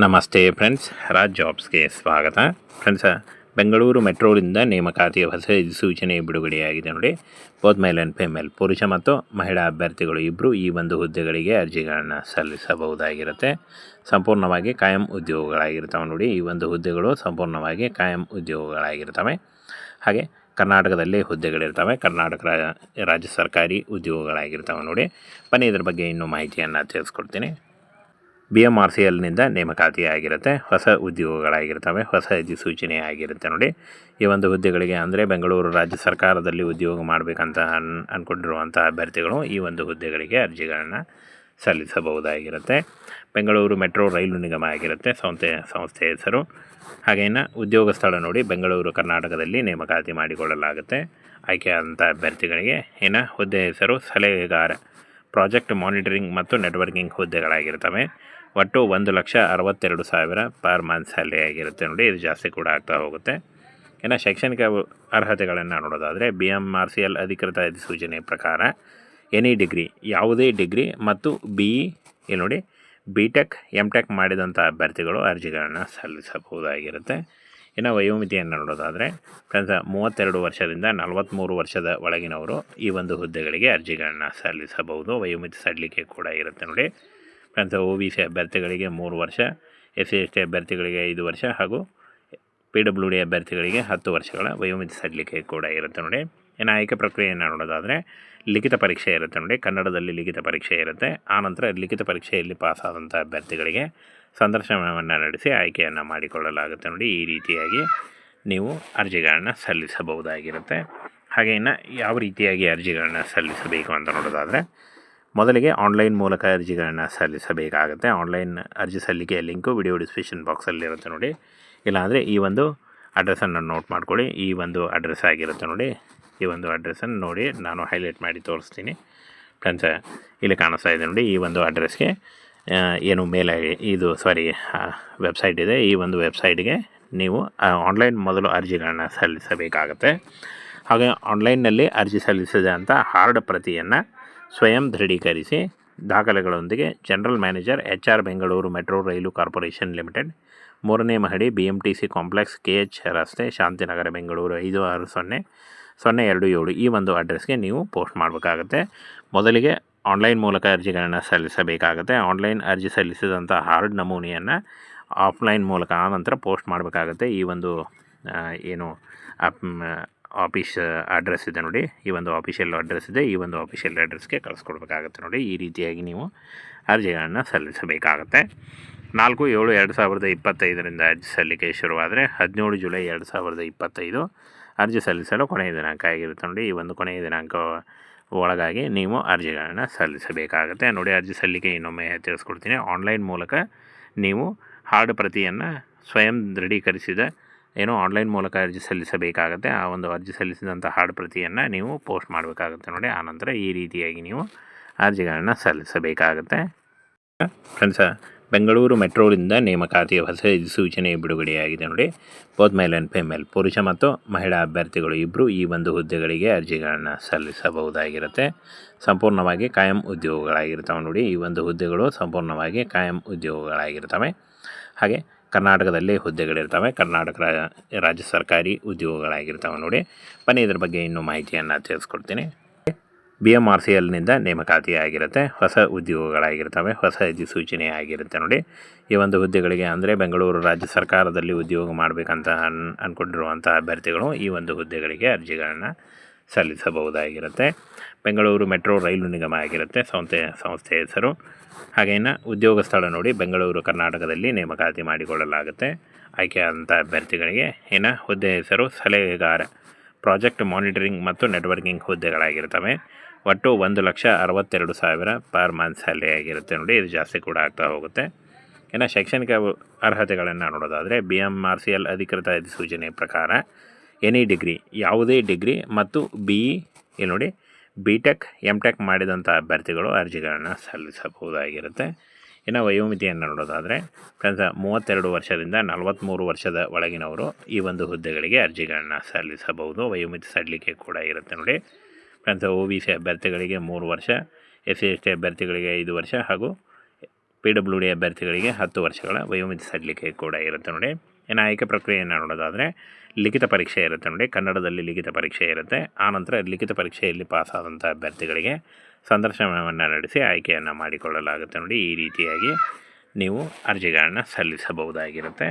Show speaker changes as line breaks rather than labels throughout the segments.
ನಮಸ್ತೆ ಫ್ರೆಂಡ್ಸ್, ರಾಜ್ ಜಾಬ್ಸ್ಗೆ ಸ್ವಾಗತ. ಫ್ರೆಂಡ್ಸ್, ಬೆಂಗಳೂರು ಮೆಟ್ರೋದಿಂದ ನೇಮಕಾತಿಯ ಹೊಸ ಸೂಚನೆ ಬಿಡುಗಡೆಯಾಗಿದೆ ನೋಡಿ. ಬೋತ್ ಮೇಲ್ ಆ್ಯಂಡ್ ಫಿಮೇಲ್ ಪುರುಷ ಮತ್ತು ಮಹಿಳಾ ಅಭ್ಯರ್ಥಿಗಳು ಇಬ್ಬರು ಈ ಒಂದು ಹುದ್ದೆಗಳಿಗೆ ಅರ್ಜಿಗಳನ್ನು ಸಲ್ಲಿಸಬಹುದಾಗಿರುತ್ತೆ. ಸಂಪೂರ್ಣವಾಗಿ ಕಾಯಂ ಉದ್ಯೋಗಗಳಾಗಿರ್ತವೆ ನೋಡಿ. ಈ ಒಂದು ಹುದ್ದೆಗಳು ಸಂಪೂರ್ಣವಾಗಿ ಕಾಯಂ ಉದ್ಯೋಗಗಳಾಗಿರ್ತವೆ. ಹಾಗೆ ಕರ್ನಾಟಕದಲ್ಲಿ ಹುದ್ದೆಗಳಿರ್ತವೆ. ಕರ್ನಾಟಕ ರಾಜ್ಯ ಸರ್ಕಾರಿ ಉದ್ಯೋಗಗಳಾಗಿರ್ತವೆ ನೋಡಿ. ಬನ್ನಿ ಇದ್ರ ಬಗ್ಗೆ ಇನ್ನೂ ಮಾಹಿತಿಯನ್ನು ತಿಳಿಸ್ಕೊಡ್ತೀನಿ. ಬಿ ಎಂ ಆರ್ ಸಿ ಎಲ್ನಿಂದ ನೇಮಕಾತಿ ಆಗಿರುತ್ತೆ ಹೊಸ ಉದ್ಯೋಗಗಳಾಗಿರ್ತವೆ, ಹೊಸ ಅಧಿಸೂಚನೆ ಆಗಿರುತ್ತೆ ನೋಡಿ. ಈ ಒಂದು ಹುದ್ದೆಗಳಿಗೆ ಅಂದರೆ ಬೆಂಗಳೂರು ರಾಜ್ಯ ಸರ್ಕಾರದಲ್ಲಿ ಉದ್ಯೋಗ ಮಾಡಬೇಕಂತ ಅನ್ ಅಂದ್ಕೊಂಡಿರುವಂಥ ಅಭ್ಯರ್ಥಿಗಳು ಈ ಒಂದು ಹುದ್ದೆಗಳಿಗೆ ಅರ್ಜಿಗಳನ್ನು ಸಲ್ಲಿಸಬಹುದಾಗಿರುತ್ತೆ. ಬೆಂಗಳೂರು ಮೆಟ್ರೋ ರೈಲು ನಿಗಮ ಆಗಿರುತ್ತೆ ಸಂಸ್ಥೆ ಸಂಸ್ಥೆ ಹೆಸರು. ಹಾಗೇನ ಉದ್ಯೋಗ ಸ್ಥಳ ನೋಡಿ ಬೆಂಗಳೂರು ಕರ್ನಾಟಕದಲ್ಲಿ ನೇಮಕಾತಿ ಮಾಡಿಕೊಳ್ಳಲಾಗುತ್ತೆ ಆಯ್ಕೆಯಾದಂಥ ಅಭ್ಯರ್ಥಿಗಳಿಗೆ. ಏನು ಹುದ್ದೆ ಹೆಸರು ಸಲಹೆಗಾರ. ಪ್ರಾಜೆಕ್ಟ್ ಮಾನಿಟರಿಂಗ್ ಮತ್ತು ನೆಟ್ವರ್ಕಿಂಗ್ ಹುದ್ದೆಗಳಾಗಿರ್ತವೆ. ಒಟ್ಟು ಒಂದು ಲಕ್ಷ ಅರವತ್ತೆರಡು ಸಾವಿರ ಪರ್ ಮಂತ್ ಸ್ಯಾಲ್ರಿ ಆಗಿರುತ್ತೆ ನೋಡಿ, ಇದು ಜಾಸ್ತಿ ಕೂಡ ಆಗ್ತಾ ಹೋಗುತ್ತೆ. ಇನ್ನು ಶೈಕ್ಷಣಿಕ ಅರ್ಹತೆಗಳನ್ನು ನೋಡೋದಾದರೆ B M R C L ಅಧಿಕೃತ ಅಧಿಸೂಚನೆ ಪ್ರಕಾರ ಎನಿ ಡಿಗ್ರಿ ಯಾವುದೇ ಡಿಗ್ರಿ ಮತ್ತು ಬಿ ಇ ಇಲ್ಲಿ ನೋಡಿ ಬಿ ಟೆಕ್ ಎಂ ಟೆಕ್ ಮಾಡಿದಂಥ ಅಭ್ಯರ್ಥಿಗಳು ಅರ್ಜಿಗಳನ್ನು ಸಲ್ಲಿಸಬಹುದಾಗಿರುತ್ತೆ. ಇನ್ನು ವಯೋಮಿತಿಯನ್ನು ನೋಡೋದಾದರೆ ಫ್ರೆಂಡ್ಸ್ ಮೂವತ್ತೆರಡು ವರ್ಷದಿಂದ ನಲವತ್ತ್ಮೂರು ವರ್ಷದ ಒಳಗಿನವರು ಈ ಒಂದು ಹುದ್ದೆಗಳಿಗೆ ಅರ್ಜಿಗಳನ್ನು ಸಲ್ಲಿಸಬಹುದು. ವಯೋಮಿತಿ ಸಲ್ಲಿಕೆ ಕೂಡ ಇರುತ್ತೆ ನೋಡಿ. ಫ್ರೆಂಡ್ಸ್ ಓ ಬಿ ಸಿ ಅಭ್ಯರ್ಥಿಗಳಿಗೆ ಮೂರು ವರ್ಷ ಎಸ್ ಸಿ ಎಸ್ ಟಿ ಅಭ್ಯರ್ಥಿಗಳಿಗೆ ಐದು ವರ್ಷ ಹಾಗೂ ಪಿ ಡಬ್ಲ್ಯೂ ಡಿ ಅಭ್ಯರ್ಥಿಗಳಿಗೆ ಹತ್ತು ವರ್ಷಗಳ ವಯೋಮಿತಿ ಸಡಿಲಿಕೆ ಕೂಡ ಇರುತ್ತೆ ನೋಡಿ. ಇನ್ನು ಆಯ್ಕೆ ಪ್ರಕ್ರಿಯೆಯನ್ನು ನೋಡೋದಾದರೆ ಲಿಖಿತ ಪರೀಕ್ಷೆ ಇರುತ್ತೆ ನೋಡಿ. ಕನ್ನಡದಲ್ಲಿ ಲಿಖಿತ ಪರೀಕ್ಷೆ ಇರುತ್ತೆ. ಆನಂತರ ಲಿಖಿತ ಪರೀಕ್ಷೆಯಲ್ಲಿ ಪಾಸಾದಂಥ ಅಭ್ಯರ್ಥಿಗಳಿಗೆ ಸಂದರ್ಶನವನ್ನು ನಡೆಸಿ ಆಯ್ಕೆಯನ್ನು ಮಾಡಿಕೊಳ್ಳಲಾಗುತ್ತೆ ನೋಡಿ. ಈ ರೀತಿಯಾಗಿ ನೀವು ಅರ್ಜಿಗಳನ್ನು ಸಲ್ಲಿಸಬಹುದಾಗಿರುತ್ತೆ. ಹಾಗೆ ಇನ್ನು ಯಾವ ರೀತಿಯಾಗಿ ಅರ್ಜಿಗಳನ್ನು ಸಲ್ಲಿಸಬೇಕು ಅಂತ ನೋಡೋದಾದರೆ ಮೊದಲಿಗೆ ಆನ್ಲೈನ್ ಮೂಲಕ ಅರ್ಜಿಗಳನ್ನು ಸಲ್ಲಿಸಬೇಕಾಗುತ್ತೆ. ಆನ್ಲೈನ್ ಅರ್ಜಿ ಸಲ್ಲಿಕೆಯ ಲಿಂಕು ವಿಡಿಯೋ ಡಿಸ್ಕ್ರಿಪ್ಷನ್ ಬಾಕ್ಸಲ್ಲಿರುತ್ತೆ ನೋಡಿ. ಇಲ್ಲಾಂದರೆ ಈ ಒಂದು ಅಡ್ರೆಸ್ಸನ್ನು ನೋಟ್ ಮಾಡ್ಕೊಳ್ಳಿ. ಈ ಒಂದು ಅಡ್ರೆಸ್ ಆಗಿರುತ್ತೆ ನೋಡಿ. ಈ ಒಂದು ಅಡ್ರೆಸ್ಸನ್ನು ನೋಡಿ. ನಾನು ಹೈಲೈಟ್ ಮಾಡಿ ತೋರಿಸ್ತೀನಿ. ಫ್ರೆಂಡ್ಸ್ ಇಲ್ಲಿ ಕಾಣಿಸ್ತಾ ಇದೆ ನೋಡಿ ಈ ಒಂದು ಅಡ್ರೆಸ್ಗೆ ಏನು ಮೇಲೆ ಇದು ಸಾರಿ ವೆಬ್ಸೈಟ್ ಇದೆ. ಈ ಒಂದು ವೆಬ್ಸೈಟ್ಗೆ ನೀವು ಆನ್ಲೈನ್ ಮೊದಲು ಅರ್ಜಿಗಳನ್ನು ಸಲ್ಲಿಸಬೇಕಾಗತ್ತೆ. ಹಾಗೆ ಆನ್ಲೈನ್ನಲ್ಲಿ ಅರ್ಜಿ ಸಲ್ಲಿಸಿದಂಥ ಹಾರ್ಡ್ ಪ್ರತಿಯನ್ನು ಸ್ವಯಂ ದೃಢೀಕರಿಸಿ ದಾಖಲೆಗಳೊಂದಿಗೆ general manager H R Bengaluru metro rail corporation limited. ಮೂರನೇ ಮಹಡಿ B M T C complex K H ರಸ್ತೆ ಶಾಂತಿನಗರ ಬೆಂಗಳೂರು ಐದು ಆರು ಸೊನ್ನೆ ಸೊನ್ನೆ ಎರಡು ಏಳು ಈ ಒಂದು ಅಡ್ರೆಸ್ಗೆ ನೀವು ಪೋಸ್ಟ್ ಮಾಡಬೇಕಾಗತ್ತೆ. ಮೊದಲಿಗೆ ಆನ್ಲೈನ್ ಮೂಲಕ ಅರ್ಜಿಗಳನ್ನು ಸಲ್ಲಿಸಬೇಕಾಗುತ್ತೆ. ಆನ್ಲೈನ್ ಅರ್ಜಿ ಸಲ್ಲಿಸಿದಂಥ ಹಾರ್ಡ್ ನಮೂನೆಯನ್ನು ಆಫ್ಲೈನ್ ಮೂಲಕ ಆನಂತರ ಪೋಸ್ಟ್ ಮಾಡಬೇಕಾಗುತ್ತೆ. ಈ ಒಂದು ಏನು ಏನು ಆಫೀಸ್ ಅಡ್ರೆಸ್ ಇದೆ ನೋಡಿ. ಈ ಒಂದು ಆಫೀಷಿಯಲ್ ಅಡ್ರೆಸ್ ಇದೆ. ಈ ಒಂದು ಆಫೀಷಿಯಲ್ ಅಡ್ರೆಸ್ಗೆ ಕಳಿಸ್ಕೊಡ್ಬೇಕಾಗುತ್ತೆ ನೋಡಿ. ಈ ರೀತಿಯಾಗಿ ನೀವು ಅರ್ಜಿಗಳನ್ನು ಸಲ್ಲಿಸಬೇಕಾಗತ್ತೆ. ನಾಲ್ಕು, ಏಳು, ಎರಡು ಸಾವಿರದ ಇಪ್ಪತ್ತೈದರಿಂದ ಅರ್ಜಿ ಸಲ್ಲಿಕೆ ಶುರುವಾದರೆ ಹದಿನೇಳು ಜುಲೈ ಎರಡು ಸಾವಿರದ ಇಪ್ಪತ್ತೈದು ಅರ್ಜಿ ಸಲ್ಲಿಸಲು ಕೊನೆಯ ದಿನಾಂಕ ಆಗಿರುತ್ತೆ ನೋಡಿ. ಈ ಒಂದು ಕೊನೆಯ ದಿನಾಂಕ ಒಳಗಾಗಿ ನೀವು ಅರ್ಜಿಗಳನ್ನು ಸಲ್ಲಿಸಬೇಕಾಗುತ್ತೆ. ನೋಡಿ, ಅರ್ಜಿ ಸಲ್ಲಿಕೆ ಇನ್ನೊಮ್ಮೆ ತಿಳಿಸ್ಕೊಡ್ತೀನಿ. ಆನ್ಲೈನ್ ಮೂಲಕ ನೀವು ಹಾರ್ಡ್ ಪ್ರತಿಯನ್ನು ಸ್ವಯಂ ದೃಢೀಕರಿಸಿದ ಏನು ಆನ್ಲೈನ್ ಮೂಲಕ ಅರ್ಜಿ ಸಲ್ಲಿಸಬೇಕಾಗುತ್ತೆ. ಆ ಒಂದು ಅರ್ಜಿ ಸಲ್ಲಿಸಿದಂಥ ಹಾರ್ಡ್ ಪ್ರತಿಯನ್ನು ನೀವು ಪೋಸ್ಟ್ ಮಾಡಬೇಕಾಗುತ್ತೆ ನೋಡಿ. ಆನಂತರ ಈ ರೀತಿಯಾಗಿ ನೀವು ಅರ್ಜಿಗಳನ್ನು ಸಲ್ಲಿಸಬೇಕಾಗುತ್ತೆ. ಫ್ರೆಂಡ್ಸ, ಬೆಂಗಳೂರು ಮೆಟ್ರೋದಿಂದ ನೇಮಕಾತಿಯ ಹೊಸ ಸೂಚನೆ ಬಿಡುಗಡೆಯಾಗಿದೆ ನೋಡಿ. ಬೋತ್ ಮೇಲ್ ಆ್ಯಂಡ್ ಫಿಮೇಲ್ ಪುರುಷ ಮತ್ತು ಮಹಿಳಾ ಅಭ್ಯರ್ಥಿಗಳು ಇಬ್ಬರು ಈ ಒಂದು ಹುದ್ದೆಗಳಿಗೆ ಅರ್ಜಿಗಳನ್ನು ಸಲ್ಲಿಸಬಹುದಾಗಿರುತ್ತೆ. ಸಂಪೂರ್ಣವಾಗಿ ಕಾಯಂ ಉದ್ಯೋಗಗಳಾಗಿರ್ತವೆ ನೋಡಿ. ಈ ಒಂದು ಹುದ್ದೆಗಳು ಸಂಪೂರ್ಣವಾಗಿ ಕಾಯಂ ಉದ್ಯೋಗಗಳಾಗಿರ್ತವೆ. ಹಾಗೆ ಕರ್ನಾಟಕದಲ್ಲಿ ಹುದ್ದೆಗಳಿರ್ತವೆ ಕರ್ನಾಟಕ ರಾಜ್ಯ ಸರ್ಕಾರಿ ಉದ್ಯೋಗಗಳಾಗಿರ್ತವೆ ನೋಡಿ. ಬನ್ನಿ ಇದ್ರ ಬಗ್ಗೆ ಇನ್ನೂ ಮಾಹಿತಿಯನ್ನು ತಿಳಿಸ್ಕೊಡ್ತೀನಿ. ಬಿ ಎಂ ಆರ್ ಸಿ ಎಲ್ನಿಂದ ನೇಮಕಾತಿ ಆಗಿರುತ್ತೆ. ಹೊಸ ಉದ್ಯೋಗಗಳಾಗಿರ್ತವೆ. ಹೊಸ ಅಧಿಸೂಚನೆ ಆಗಿರುತ್ತೆ ನೋಡಿ. ಈ ಒಂದು ಹುದ್ದೆಗಳಿಗೆ ಅಂದರೆ ಬೆಂಗಳೂರು ರಾಜ್ಯ ಸರ್ಕಾರದಲ್ಲಿ ಉದ್ಯೋಗ ಮಾಡಬೇಕಂತ ಅನ್ ಅಂದ್ಕೊಂಡಿರುವಂಥ ಅಭ್ಯರ್ಥಿಗಳು ಈ ಒಂದು ಹುದ್ದೆಗಳಿಗೆ ಅರ್ಜಿಗಳನ್ನು ಸಲ್ಲಿಸಬಹುದಾಗಿರುತ್ತೆ. ಬೆಂಗಳೂರು ಮೆಟ್ರೋ ರೈಲು ನಿಗಮ ಆಗಿರುತ್ತೆ. ಸಂಸ್ಥೆ ಸಂಸ್ಥೆ ಹೆಸರು. ಹಾಗೇನ ಉದ್ಯೋಗ ಸ್ಥಳ ನೋಡಿ ಬೆಂಗಳೂರು, ಕರ್ನಾಟಕದಲ್ಲಿ ನೇಮಕಾತಿ ಮಾಡಿಕೊಳ್ಳಲಾಗುತ್ತೆ. ಆಯ್ಕೆಯಾದಂಥ ಅಭ್ಯರ್ಥಿಗಳಿಗೆ ಏನ ಹುದ್ದೆ ಹೆಸರು, ಸಲಹೆಗಾರ, ಪ್ರಾಜೆಕ್ಟ್ ಮಾನಿಟರಿಂಗ್ ಮತ್ತು ನೆಟ್ವರ್ಕಿಂಗ್ ಹುದ್ದೆಗಳಾಗಿರ್ತವೆ. ಒಟ್ಟು ಒಂದು ಲಕ್ಷ ಅರವತ್ತೆರಡು ಸಾವಿರ ಪರ್ ಮಂತ್ ಸ್ಯಾಲ್ರಿ ಆಗಿರುತ್ತೆ ನೋಡಿ, ಇದು ಜಾಸ್ತಿ ಕೂಡ ಆಗ್ತಾ ಹೋಗುತ್ತೆ. ಇನ್ನು ಶೈಕ್ಷಣಿಕ ಅರ್ಹತೆಗಳನ್ನು ನೋಡೋದಾದರೆ B M R C L ಅಧಿಕೃತ ಅಧಿಸೂಚನೆ ಪ್ರಕಾರ ಎನಿ ಡಿಗ್ರಿ, ಯಾವುದೇ ಡಿಗ್ರಿ ಮತ್ತು ಬಿ ಇ ನೋಡಿ ಬಿ ಟೆಕ್ ಎಂ ಟೆಕ್ ಮಾಡಿದಂಥ ಅಭ್ಯರ್ಥಿಗಳು ಅರ್ಜಿಗಳನ್ನು ಸಲ್ಲಿಸಬಹುದಾಗಿರುತ್ತೆ. ಇನ್ನು ವಯೋಮಿತಿಯನ್ನು ನೋಡೋದಾದರೆ ಫ್ರೆಂಡ್ಸ್ ಮೂವತ್ತೆರಡು ವರ್ಷದಿಂದ ನಲವತ್ತ್ಮೂರು ವರ್ಷದ ಒಳಗಿನವರು ಈ ಒಂದು ಹುದ್ದೆಗಳಿಗೆ ಅರ್ಜಿಗಳನ್ನು ಸಲ್ಲಿಸಬಹುದು. ವಯೋಮಿತಿ ಸಡಿಲಿಕೆ ಕೂಡ ಇರುತ್ತೆ ನೋಡಿ. ಫ್ರೆಂಡ್ಸ್ ಓ ಬಿ ಸಿ ಅಭ್ಯರ್ಥಿಗಳಿಗೆ ಮೂರು ವರ್ಷ, ಎಸ್ ಸಿ ಎಸ್ ಟಿ ಅಭ್ಯರ್ಥಿಗಳಿಗೆ ಐದು ವರ್ಷ ಹಾಗೂ ಪಿ ಡಬ್ಲ್ಯೂ ಡಿ ಅಭ್ಯರ್ಥಿಗಳಿಗೆ ಹತ್ತು ವರ್ಷಗಳ ವಯೋಮಿತಿ ಸಡಿಲಿಕೆ ಕೂಡ ಇರುತ್ತೆ ನೋಡಿ. ಇನ್ನು ಆಯ್ಕೆ ಪ್ರಕ್ರಿಯೆಯನ್ನು ನೋಡೋದಾದರೆ ಲಿಖಿತ ಪರೀಕ್ಷೆ ಇರುತ್ತೆ ನೋಡಿ. ಕನ್ನಡದಲ್ಲಿ ಲಿಖಿತ ಪರೀಕ್ಷೆ ಇರುತ್ತೆ. ಆನಂತರ ಲಿಖಿತ ಪರೀಕ್ಷೆಯಲ್ಲಿ ಪಾಸಾದಂಥ ಅಭ್ಯರ್ಥಿಗಳಿಗೆ ಸಂದರ್ಶನವನ್ನು ನಡೆಸಿ ಆಯ್ಕೆಯನ್ನು ಮಾಡಿಕೊಳ್ಳಲಾಗುತ್ತೆ ನೋಡಿ. ಈ ರೀತಿಯಾಗಿ ನೀವು ಅರ್ಜಿಗಳನ್ನು ಸಲ್ಲಿಸಬಹುದಾಗಿರುತ್ತೆ.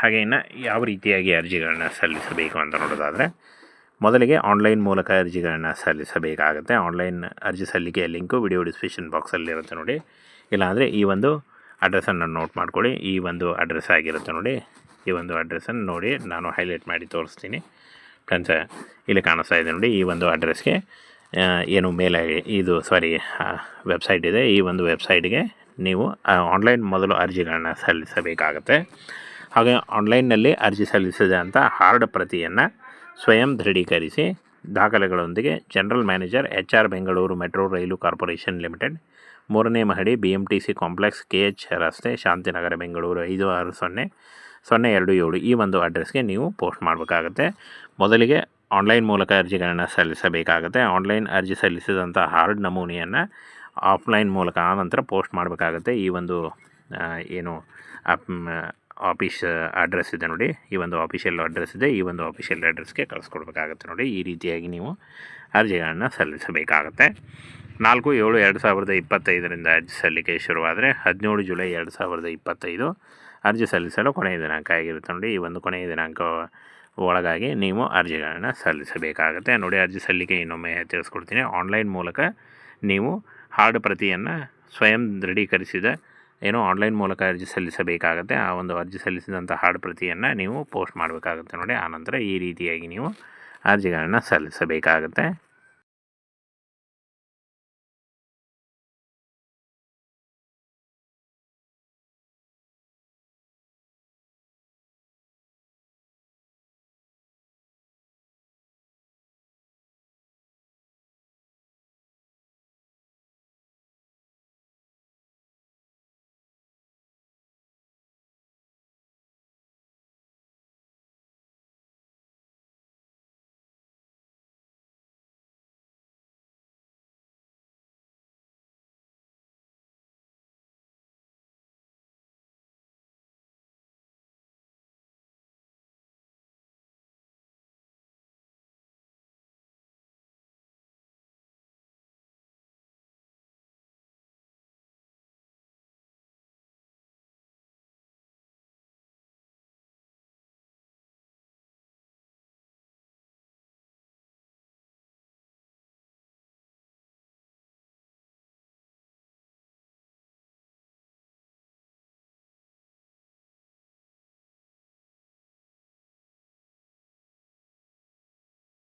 ಹಾಗೆ ಇನ್ನು ಯಾವ ರೀತಿಯಾಗಿ ಅರ್ಜಿಗಳನ್ನ ಸಲ್ಲಿಸಬೇಕು ಅಂತ ನೋಡೋದಾದರೆ ಮೊದಲಿಗೆ ಆನ್ಲೈನ್ ಮೂಲಕ ಅರ್ಜಿಗಳನ್ನು ಸಲ್ಲಿಸಬೇಕಾಗುತ್ತೆ. ಆನ್ಲೈನ್ ಅರ್ಜಿ ಸಲ್ಲಿಕೆಯ ಲಿಂಕು ವಿಡಿಯೋ ಡಿಸ್ಕ್ರಿಪ್ಷನ್ ಬಾಕ್ಸಲ್ಲಿರುತ್ತೆ ನೋಡಿ. ಇಲ್ಲಾಂದರೆ ಈ ಒಂದು ಅಡ್ರೆಸ್ಸನ್ನು ನೋಟ್ ಮಾಡ್ಕೊಳ್ಳಿ. ಈ ಒಂದು ಅಡ್ರೆಸ್ ಆಗಿರುತ್ತೆ ನೋಡಿ. ಈ ಒಂದು ಅಡ್ರೆಸ್ಸನ್ನು ನೋಡಿ ನಾನು ಹೈಲೈಟ್ ಮಾಡಿ ತೋರಿಸ್ತೀನಿ. ಫ್ರೆಂಡ್ಸ್, ಇಲ್ಲಿ ಕಾಣಿಸ್ತಾ ಇದೆ ನೋಡಿ ಈ ಒಂದು ಅಡ್ರೆಸ್ಗೆ. ಏನು ಮೇಲೆ ಇದು ಸಾರಿ ವೆಬ್ಸೈಟ್ ಇದೆ. ಈ ಒಂದು ವೆಬ್ಸೈಟ್ಗೆ ನೀವು ಆನ್ಲೈನ್ ಮೊದಲು ಅರ್ಜಿಗಳನ್ನ ಸಲ್ಲಿಸಬೇಕಾಗತ್ತೆ. ಹಾಗೆ ಆನ್ಲೈನ್ನಲ್ಲಿ ಅರ್ಜಿ ಸಲ್ಲಿಸಿದಂಥ ಹಾರ್ಡ್ ಪ್ರತಿಯನ್ನು ಸ್ವಯಂ ದೃಢೀಕರಿಸಿ ದಾಖಲೆಗಳೊಂದಿಗೆ general manager H R Bengaluru metro rail corporation limited, ಮೂರನೇ ಮಹಡಿ B M T C complex K H ರಸ್ತೆ, ಶಾಂತಿನಗರ, ಬೆಂಗಳೂರು, ಐದು ಆರು ಸೊನ್ನೆ ಸೊನ್ನೆ ಎರಡು ಏಳು ಈ ಒಂದು ಅಡ್ರೆಸ್ಗೆ ನೀವು ಪೋಸ್ಟ್ ಮಾಡಬೇಕಾಗತ್ತೆ. ಮೊದಲಿಗೆ ಆನ್ಲೈನ್ ಮೂಲಕ ಅರ್ಜಿಗಳನ್ನು ಸಲ್ಲಿಸಬೇಕಾಗುತ್ತೆ. ಆನ್ಲೈನ್ ಅರ್ಜಿ ಸಲ್ಲಿಸಿದಂಥ ಹಾರ್ಡ್ ನಮೂನೆಯನ್ನು ಆಫ್ಲೈನ್ ಮೂಲಕ ಆನಂತರ ಪೋಸ್ಟ್ ಮಾಡಬೇಕಾಗುತ್ತೆ. ಈ ಒಂದು ಏನು ಆಫೀಸ್ ಅಡ್ರೆಸ್ ಇದೆ ನೋಡಿ. ಈ ಒಂದು ಆಫಿಷಿಯಲ್ ಅಡ್ರೆಸ್ ಇದೆ. ಈ ಒಂದು ಆಫೀಷಿಯಲ್ ಅಡ್ರೆಸ್ಗೆ ಕಳಿಸ್ಕೊಡ್ಬೇಕಾಗುತ್ತೆ ನೋಡಿ. ಈ ರೀತಿಯಾಗಿ ನೀವು ಅರ್ಜಿಗಳನ್ನು ಸಲ್ಲಿಸಬೇಕಾಗತ್ತೆ. ನಾಲ್ಕು ಏಳು ಎರಡು ಸಾವಿರದ ಇಪ್ಪತ್ತೈದರಿಂದ ಅರ್ಜಿ ಸಲ್ಲಿಕೆ ಶುರುವಾದರೆ ಹದಿನೇಳು ಜುಲೈ ಎರಡು ಸಾವಿರದ ಇಪ್ಪತ್ತೈದು ಅರ್ಜಿ ಸಲ್ಲಿಸಲು ಕೊನೆಯ ದಿನಾಂಕ ಆಗಿರುತ್ತೆ ನೋಡಿ. ಈ ಒಂದು ಕೊನೆಯ ದಿನಾಂಕ ಒಳಗಾಗಿ ನೀವು ಅರ್ಜಿಗಳನ್ನು ಸಲ್ಲಿಸಬೇಕಾಗುತ್ತೆ. ನೋಡಿ, ಅರ್ಜಿ ಸಲ್ಲಿಕೆ ಇನ್ನೊಮ್ಮೆ ತಿಳಿಸ್ಕೊಡ್ತೀನಿ. ಆನ್ಲೈನ್ ಮೂಲಕ ನೀವು ಹಾರ್ಡ್ ಪ್ರತಿಯನ್ನು ಸ್ವಯಂ ದೃಢೀಕರಿಸಿದ ಏನು ಆನ್ಲೈನ್ ಮೂಲಕ ಅರ್ಜಿ ಸಲ್ಲಿಸಬೇಕಾಗುತ್ತೆ. ಆ ಒಂದು ಅರ್ಜಿ ಸಲ್ಲಿಸಿದಂಥ ಹಾರ್ಡ್ ಪ್ರತಿಯನ್ನು ನೀವು ಪೋಸ್ಟ್ ಮಾಡಬೇಕಾಗುತ್ತೆ ನೋಡಿ. ಆನಂತರ ಈ ರೀತಿಯಾಗಿ ನೀವು ಅರ್ಜಿಗಳನ್ನು ಸಲ್ಲಿಸಬೇಕಾಗುತ್ತೆ.